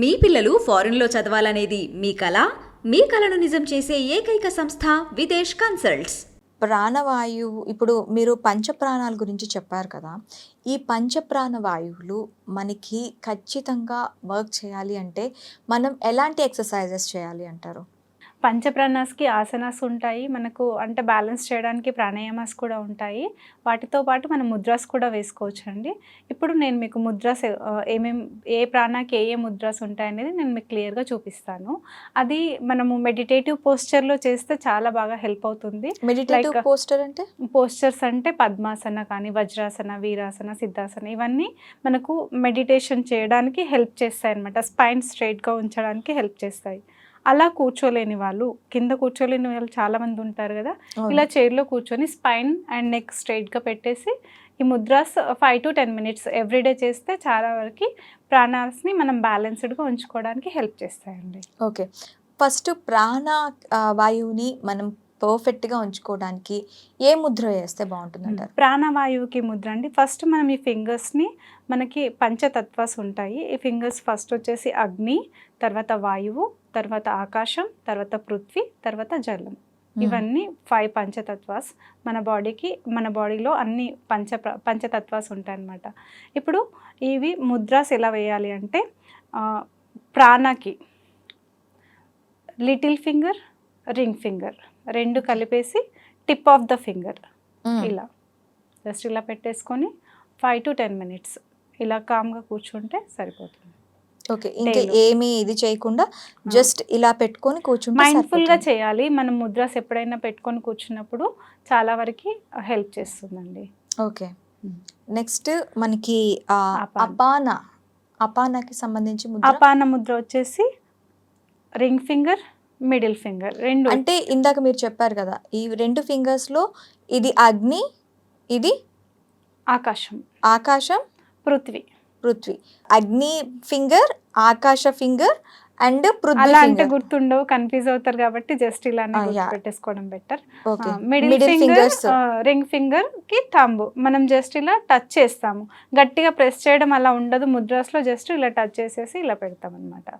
మీ పిల్లలు ఫారెన్లో చదవాలనేది మీ కళ మీ కళను నిజం చేసే ఏకైక సంస్థ విదేశ్ కన్సల్ట్స్. ప్రాణవాయువు ఇప్పుడు మీరు పంచప్రాణాల గురించి చెప్పారు కదా ఈ పంచప్రాణ వాయువులు మనకి ఖచ్చితంగా వర్క్ చేయాలి అంటే మనం ఎలాంటి ఎక్సర్సైజెస్ చేయాలి అంటారు? పంచప్రాణాస్కి ఆసనాస్ ఉంటాయి. మనకు అంటే బ్యాలెన్స్ చేయడానికి ప్రాణాయామాస్ కూడా ఉంటాయి. వాటితో పాటు మనం ముద్రాస్ కూడా వేసుకోవచ్చు అండి ఇప్పుడు నేను మీకు ముద్రాస్ ఏమేం ఏ ప్రాణాకి ఏ ఏ ముద్రాస్ ఉంటాయి అనేది నేను మీకు క్లియర్గా చూపిస్తాను. అది మనము మెడిటేటివ్ పోస్చర్లో చేస్తే చాలా బాగా హెల్ప్ అవుతుంది. మెడిటేటివ్ పోస్టర్ అంటే? పోస్చర్స్ అంటే పద్మాసన కానీ వజ్రాసన వీరాసన సిద్ధాసన ఇవన్నీ మనకు మెడిటేషన్ చేయడానికి హెల్ప్ చేస్తాయి అనమాట స్పైన్ స్ట్రైట్గా ఉంచడానికి హెల్ప్ చేస్తాయి. అలా కూర్చోలేని వాళ్ళు కింద కూర్చోలేని వాళ్ళు చాలా మంది ఉంటారు కదా. ఇలా చైర్లో కూర్చొని స్పైన్ అండ్ నెక్ స్ట్రైట్గా పెట్టేసి ఈ mudras five to ten minutes everyday చేస్తే చాలా వరకు ప్రాణాస్ని మనం బ్యాలెన్స్డ్గా ఉంచుకోవడానికి హెల్ప్ చేస్తాయండి. ఓకే. ఫస్ట్ ప్రాణ వాయువుని మనం పర్ఫెక్ట్గా ఉంచుకోవడానికి ఏ ముద్ర వేస్తే బాగుంటుంది ప్రాణవాయువుకి ముద్ర అండి. ఫస్ట్ మనం ఈ ఫింగర్స్ని మనకి పంచతత్వాస్ ఉంటాయి. ఈ ఫింగర్స్ ఫస్ట్ వచ్చేసి అగ్ని తర్వాత వాయువు తర్వాత ఆకాశం తర్వాత పృథ్వీ తర్వాత జలం. ఇవన్నీ ఫైవ్ పంచతత్వాస్. మన బాడీకి మన బాడీలో అన్ని పంచ పంచతత్వాస్ ఉంటాయన్నమాట. ఇప్పుడు ఇవి ముద్రాస్ ఎలా వేయాలి అంటే ప్రాణకి. Little finger ring finger. రెండు కలిపేసి టిప్ ఆఫ్ ద ఫింగర్. ఇలా. జస్ట్ ఇలా పెట్టేసుకొని ఫైవ్ టు టెన్ మినిట్స్ ఇలా కామ్గా కూర్చుంటే సరిపోతుంది. ఓకే. ఇంకా. ఏమీ ఇది చేయకుండా జస్ట్ ఇలా పెట్టుకొని కూర్చుంటే మైండ్ఫుల్గా సరిపోతుంది. చేయాలి. మనం ముద్రాస్ ఎప్పుడైనా పెట్టుకొని కూర్చున్నప్పుడు చాలా వరకు హెల్ప్ చేస్తుందండి. ఓకే. నెక్స్ట్ మనకి. అపాన. అపానకి సంబంధించి ముద్ర? అపాన ముద్ర వచ్చేసి రింగ్ ఫింగర్ మిడిల్ ఫింగర్ రెండు అంటే ఇందాక మీరు చెప్పారు కదా ఈ రెండు ఫింగర్స్లో ఇది అగ్ని ఇది ఆకాశం. ఆకాశం పృథ్వీ. పృథ్వీ. అగ్ని ఫింగర్ ఆకాశ ఫింగర్ అండ్ పృథ్వీ అలా అంటే గుర్తుండవు కన్ఫ్యూజ్ అవుతారు కాబట్టి జస్ట్ ఇలానే. పెట్టేసుకోవడం బెటర్ మిడిల్ ఫింగర్ రింగ్ ఫింగర్కి థంబ్ మనం జస్ట్ ఇలా టచ్ చేస్తాము. గట్టిగా ప్రెస్ చేయడం అలా ఉండదు ముద్రాస్లో జస్ట్ ఇలా టచ్ చేసేసి ఇలా పెడతాం అనమాట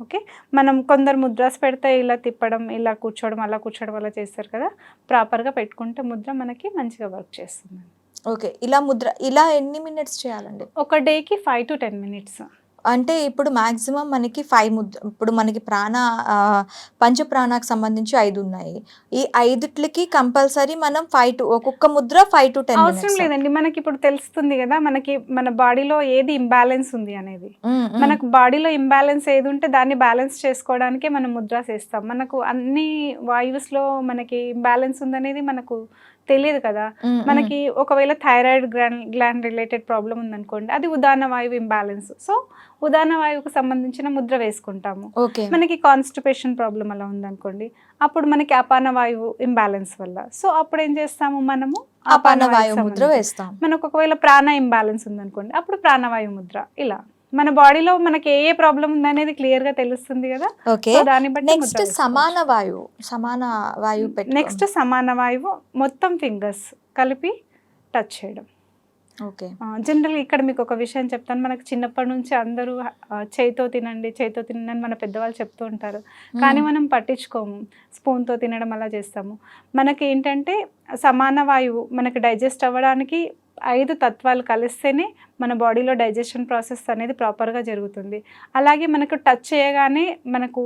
ఓకే మనం కొందరు ముద్రాస్ పెడితే ఇలా తిప్పడం ఇలా కూర్చోవడం అలా కూర్చోవడం అలా చేస్తారు కదా? ప్రాపర్గా పెట్టుకుంటే ముద్ర మనకి మంచిగా వర్క్ చేస్తుంది. ఓకే. ఇలా ముద్ర ఇలా ఎన్ని మినిట్స్ చేయాలండి? ఒక డేకి ఫైవ్ టు టెన్ మినిట్స్. అంటే ఇప్పుడు మాక్సిమం మనకి ఫైవ్ ముద్ర ఇప్పుడు మనకి ప్రాణ ఆ, పంచ ప్రాణాకు సంబంధించి ఐదు ఉన్నాయి. ఈ ఐదుట్లకి కంపల్సరీ మనం ఫైవ్ టు ఒక్కొక్క ముద్ర ఫైవ్ టు టెన్ అవసరం లేదండి. మనకి ఇప్పుడు తెలుస్తుంది కదా మనకి మన బాడీలో ఏది ఇంబ్యాలెన్స్ ఉంది అనేది. మనకు బాడీలో ఇంబ్యాలెన్స్ ఏది ఉంటే దాన్ని బ్యాలెన్స్ చేసుకోవడానికే మనం ముద్రాస్ వేస్తాం మనకు అన్ని వాయువుస్లో మనకి ఇంబ్యాలెన్స్ ఉందనేది మనకు తెలియదు కదా. మనకి ఒకవేళ thyroid gland gland related problem ఉందనుకోండి అది ఉదాహరణ వాయువు ఇంబ్యాలెన్స్. సో ఉదాహరణ వాయువుకు సంబంధించిన ముద్ర వేసుకుంటాము. మనకి కాన్స్టిపేషన్ ప్రాబ్లం అలా ఉందనుకోండి అప్పుడు మనకి అపాన వాయువు ఇంబ్యాలెన్స్ వల్ల. సో అప్పుడు ఏం చేస్తాము మనము? అపాన వాయువుకి వాయు ముద్ర వేస్తాం. మనకు ఒకవేళ ప్రాణ ఇంబ్యాలెన్స్ ఉందనుకోండి అప్పుడు ప్రాణవాయు ముద్ర ఇలా. మన బాడీలో మనకి ఏ ఏ ప్రాబ్లం ఉందనేది క్లియర్గా తెలుస్తుంది కదా? ఓకే. దాన్ని బట్టి నెక్స్ట్ సమాన వాయువు సమాన వాయువు నెక్స్ట్ సమాన వాయువు మొత్తం ఫింగర్స్ కలిపి టచ్ చేయడం. ఓకే. జనరల్ ఇక్కడ మీకు ఒక విషయం చెప్తాను. మనకు చిన్నప్పటి నుంచి అందరూ చేయితో తినండి చేయితో తినండి మన పెద్దవాళ్ళు చెప్తూ ఉంటారు. కానీ మనం పట్టించుకోము. స్పూన్తో తినడం అలా చేస్తాము. మనకి ఏంటంటే సమాన వాయువు మనకి డైజెస్ట్ అవ్వడానికి ఐదు తత్వాలు కలిస్తేనే మన బాడీలో డైజెషన్ ప్రాసెస్ అనేది ప్రాపర్గా జరుగుతుంది. అలాగే మనకు టచ్ చేయగానే మనకు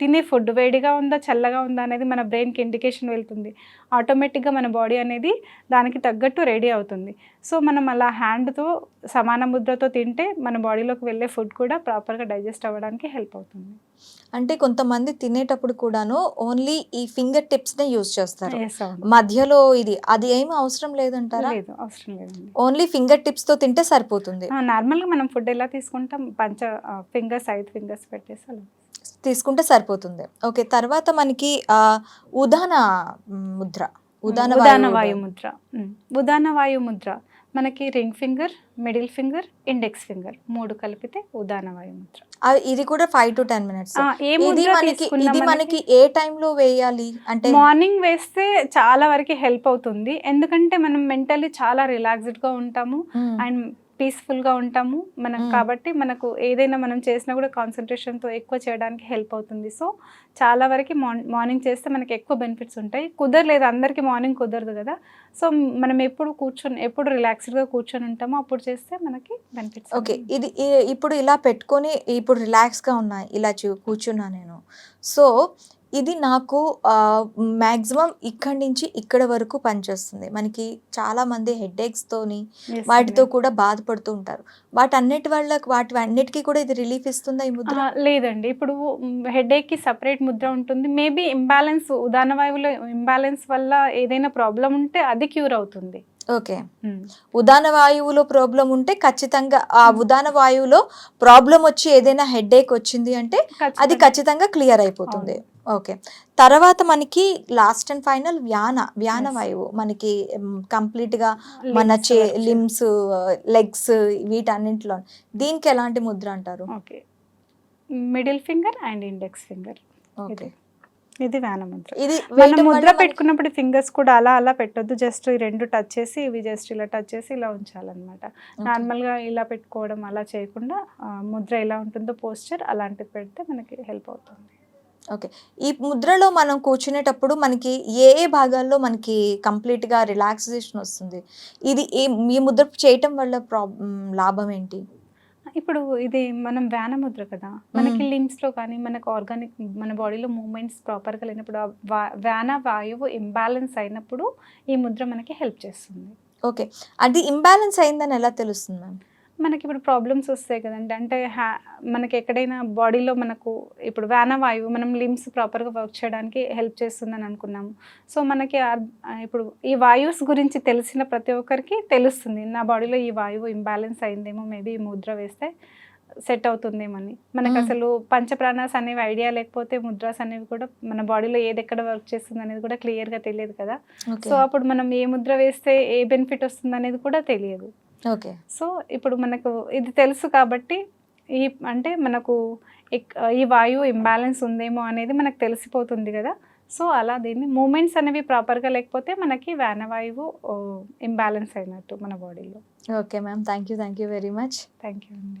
తినే ఫుడ్ వేడిగా ఉందా చల్లగా ఉందా అనేది మన బ్రెయిన్కి ఇండికేషన్ వెళ్తుంది. ఆటోమేటిక్గా మన బాడీ అనేది దానికి తగ్గట్టు రెడీ అవుతుంది. సో మనం అలా హ్యాండ్తో సమాన ముద్రతో తింటే మన బాడీలోకి వెళ్ళే ఫుడ్ కూడా ప్రాపర్గా డైజెస్ట్ అవ్వడానికి హెల్ప్ అవుతుంది. అంటే కొంతమంది తినేటప్పుడు కూడాను ఓన్లీ ఈ ఫింగర్ టిప్స్ నే యూజ్ చేస్తారు. మధ్యలో ఇది అది ఏమి అవసరం లేదంటారా? లేదు అవసరం లేదండి. ఓన్లీ ఫింగర్ టిప్స్తో తింటే సరిపోతుంది. నార్మల్గా మనం ఫుడ్ ఎలా తీసుకుంటాం? పంచ ఫింగర్స్ ఐదు ఫింగర్స్ పెట్టేసి అలా. తీసుకుంటే సరిపోతుంది. ఓకే తర్వాత మనకి ఉదాన ముద్ర. ఉదాన ఉదాన వాయు ముద్ర. ఉదాన వాయు ముద్ర. మనకి ring finger middle finger index finger మూడు కలిపితే ఉదాన వాయు ముద్ర. ఇది కూడా ఫైవ్ టు టెన్ మినిట్స్. ఇది మనకి ఇది మనకి ఏ టైంలో వేయాలి? అంటే మార్నింగ్ వేస్తే చాలా వరకు హెల్ప్ అవుతుంది. ఎందుకంటే మనం మెంటల్లీ చాలా రిలాక్స్డ్గా ఉంటాము. మ్మ్. అండ్ పీస్ఫుల్గా ఉంటాము. మనం మ్మ్. కాబట్టి మనకు ఏదైనా మనం చేసినా కూడా కాన్సన్ట్రేషన్తో ఎక్కువ చేయడానికి హెల్ప్ అవుతుంది. సో చాలా వరకు మార్నింగ్ చేస్తే మనకి ఎక్కువ బెనిఫిట్స్ ఉంటాయి. కుదరలేదు అందరికీ మార్నింగ్ కుదరదు కదా. సో మనం ఎప్పుడు కూర్చొని ఎప్పుడు రిలాక్స్డ్గా కూర్చొని ఉంటామో అప్పుడు చేస్తే మనకి బెనిఫిట్స్ ఓకే ఇది ఇప్పుడు ఇలా పెట్టుకొని ఇప్పుడు రిలాక్స్గా ఉన్నా ఇలా కూర్చున్నా నేను. సో ఇది నాకు మ్యాక్సిమం ఇక్కడి నుంచి ఇక్కడ వరకు పనిచేస్తుంది. మనకి చాలా మంది హెడేక్స్తోని వాటితో కూడా బాధపడుతూ ఉంటారు. వాటన్నిటి వల్ల వాటి అన్నిటికీ కూడా ఇది రిలీఫ్ ఇస్తుందా ఈ ముద్ర? లేదండి. ఇప్పుడు హెడేక్కి సపరేట్ ముద్ర ఉంటుంది. మేబీ ఇంబ్యాలెన్స్ ఉదాహరణ వాయువులో ఇంబ్యాలెన్స్ వల్ల ఏదైనా ప్రాబ్లం ఉంటే అది క్యూర్ అవుతుంది. ఓకే. ఉదాన వాయువులో ప్రాబ్లం ఉంటే ఖచ్చితంగా ఆ ఉదాన వాయువులో ప్రాబ్లం వచ్చి ఏదైనా హెడేక్ వచ్చింది అంటే అది ఖచ్చితంగా. క్లియర్ అయిపోతుంది. ఓకే. తర్వాత మనకి లాస్ట్ అండ్ ఫైనల్ వ్యాన వ్యాన. వాయువు మనకి కంప్లీట్గా మన చే లిమ్స్ లెగ్స్ వీటన్నింటిలో. దీనికి ఎలాంటి ముద్ర అంటారు? Okay. Middle finger and index finger. Okay. ఇది వ్యాన ముద్ర. ఇది మనం ముద్ర పెట్టుకున్నప్పుడు ఫింగర్స్ కూడా అలా అలా పెట్టొద్దు. జస్ట్ ఈ రెండు టచ్ చేసి ఇవి జస్ట్ ఇలా టచ్ చేసి ఇలా ఉంచాలన్నమాట. నార్మల్గా ఇలా పెట్టుకోవడం అలా చేయకుండా ముద్ర ఎలా ఉంటుందో పోస్చర్ అలాంటిది పెడితే మనకి హెల్ప్ అవుతుంది. ఓకే. ఈ ముద్రలో మనం కూర్చునేటప్పుడు మనకి ఏ ఏ భాగాల్లో మనకి కంప్లీట్గా రిలాక్సేషన్ వస్తుంది? ఇది ఈ ఈ ముద్ర చేయటం వల్ల లాభం ఏంటి? ఇప్పుడు ఇది మనం వ్యాన ముద్ర కదా? మనకి మ్మ్. లిమ్స్లో కానీ మనకు ఆర్గానిక్ మన బాడీలో మూమెంట్స్ ప్రాపర్గా లేనప్పుడు వ్యాన వాయువు ఇంబ్యాలెన్స్ అయినప్పుడు ఈ ముద్ర మనకి హెల్ప్ చేస్తుంది. ఓకే. అది ఇంబ్యాలెన్స్ అయిందని ఎలా తెలుస్తుంది మ్యామ్? మనకి ఇప్పుడు ప్రాబ్లమ్స్ వస్తాయి కదండి. అంటే హ్యా మనకి ఎక్కడైనా బాడీలో మనకు ఇప్పుడు వ్యాన వాయువు మనం లిమ్స్ ప్రాపర్గా వర్క్ చేయడానికి హెల్ప్ చేస్తుందని అనుకున్నాము. సో మనకి ఇప్పుడు ఈ వాయువుస్ గురించి తెలిసిన ప్రతి ఒక్కరికి తెలుస్తుంది. నా బాడీలో ఈ వాయువు ఇంబ్యాలెన్స్ అయిందేమో మేబీ ఈ ముద్ర వేస్తే సెట్ అవుతుందేమని. మనకు మ్మ్. అసలు పంచప్రాణాస్ అనేవి ఐడియా లేకపోతే ముద్రాస్ అనేవి కూడా మన బాడీలో ఏది ఎక్కడ వర్క్ చేస్తుంది అనేది కూడా క్లియర్గా తెలియదు కదా. సో అప్పుడు మనం ఏ ముద్ర వేస్తే ఏ బెనిఫిట్ వస్తుంది అనేది కూడా తెలియదు. ఓకే. సో ఇప్పుడు మనకు ఇది తెలుసు కాబట్టి ఈ అంటే మనకు ఈ వాయువు ఇంబ్యాలెన్స్ ఉందేమో అనేది మనకు తెలిసిపోతుంది కదా. సో అలా దీన్ని మూమెంట్స్ అనేవి ప్రాపర్గా లేకపోతే మనకి వాయువు ఇంబ్యాలెన్స్ అయినట్టు మన బాడీలో okay ma'am. Thank you thank you very much. Thank you అండి.